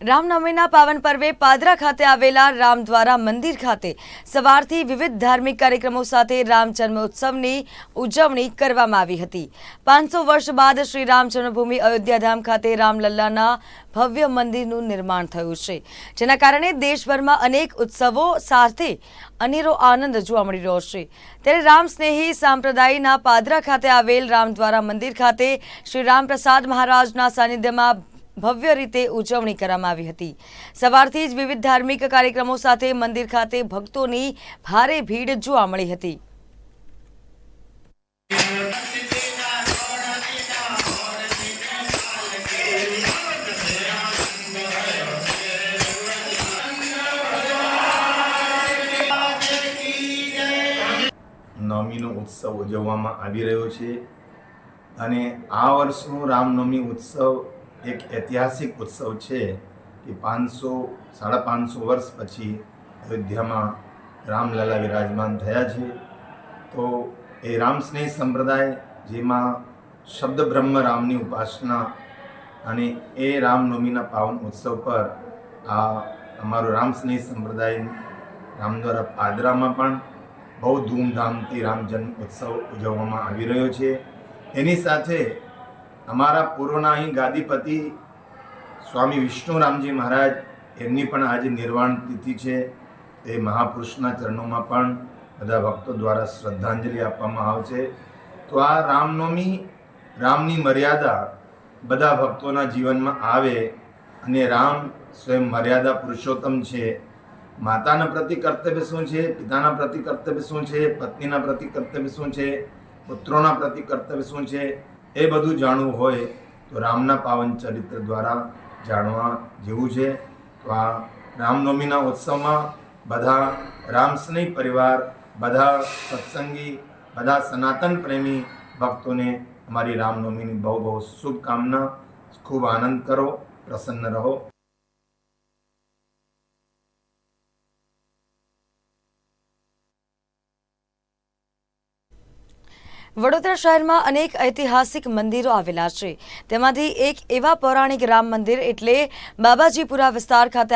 રામનવમીના પાવન પર્વે પાદરા ખાતે આવેલા રામદ્વારા મંદિર ખાતે સવારથી વિવિધ ધાર્મિક કાર્યક્રમો સાથે રામ જન્મોત્સવની ઉજવણી કરવામાં આવી હતી. પાંચસો વર્ષ બાદ શ્રી રામ જન્મભૂમિ અયોધ્યાધામ ખાતે રામલલ્લાના ભવ્ય મંદિરનું નિર્માણ થયું છે, જેના કારણે દેશભરમાં અનેક ઉત્સવો સાથે અનેરો આનંદ જોવા મળી રહ્યો છે. ત્યારે રામ સ્નેહી સંપ્રદાયના પાદરા ખાતે આવેલ રામદ્વારા મંદિર ખાતે શ્રી રામપ્રસાદ મહારાજના સાનિધ્યમાં ભવ્ય રીતે ઉજવણી કરવામાં આવી હતી. સવારથી જ વિવિધ ધાર્મિક કાર્યક્રમો સાથે મંદિર ખાતે ભક્તોની ભારે ભીડ જોવા મળી હતી. નવમીનો ઉત્સવ ઉજવવામાં આવી રહ્યો છે. અને આ વર્ષનો રામનવમી ઉત્સવ એક ઐતિહાસિક ઉત્સવ છે કે પાંચસો, સાડા પાંચસો વર્ષ પછી અયોધ્યામાં રામલલા વિરાજમાન થયા છે. તો એ રામસ્નેહ સંપ્રદાય, જેમાં શબ્દ બ્રહ્મ રામની ઉપાસના અને એ રામનવમીના પાવન ઉત્સવ પર આ અમારો રામસ્નેહ સંપ્રદાય રામદ્વારા પાદરામાં પણ બહુ ધૂમધામથી રામ જન્મ ઉત્સવ ઉજવવામાં આવી રહ્યો છે. એની સાથે અમારા પૂર્વના અહીં ગાદીપતિ સ્વામી વિષ્ણુરામજી મહારાજ, એમની પણ આજે નિર્વાણ તિથિ છે, એ મહાપુરુષના ચરણોમાં પણ બધા ભક્તો દ્વારા શ્રદ્ધાંજલિ આપવામાં આવશે તો આ રામનવમી, રામની મર્યાદા બધા ભક્તોના જીવનમાં આવે અને રામ સ્વયં મર્યાદા પુરુષોત્તમ છે. માતાના પ્રતિ કર્તવ્ય શું છે? પિતાના પ્રતિ કર્તવ્ય શું છે? પત્નીના પ્રતિ કર્તવ્ય શું છે? પુત્રોના પ્રતિ કર્તવ્ય શું છે? એ બધું જાણવું હોય તો રામના પાવન ચરિત્ર દ્વારા જાણવા જેવું છે. તો આ રામનવમીના ઉત્સવમાં બધા રામસ્નેહ પરિવાર, બધા સત્સંગી, બધા સનાતન પ્રેમી ભક્તોને અમારી રામનવમીની બહુ બહુ શુભકામના. ખૂબ આનંદ કરો, પ્રસન્ન રહો. વડોદરા શહેરમાં અનેક ઐતિહાસિક મંદિરો આવેલા છે. તેમાંથી એક એવા પૌરાણિક રામ મંદિર એટલે બાબાજીપુરા વિસ્તાર ખાતે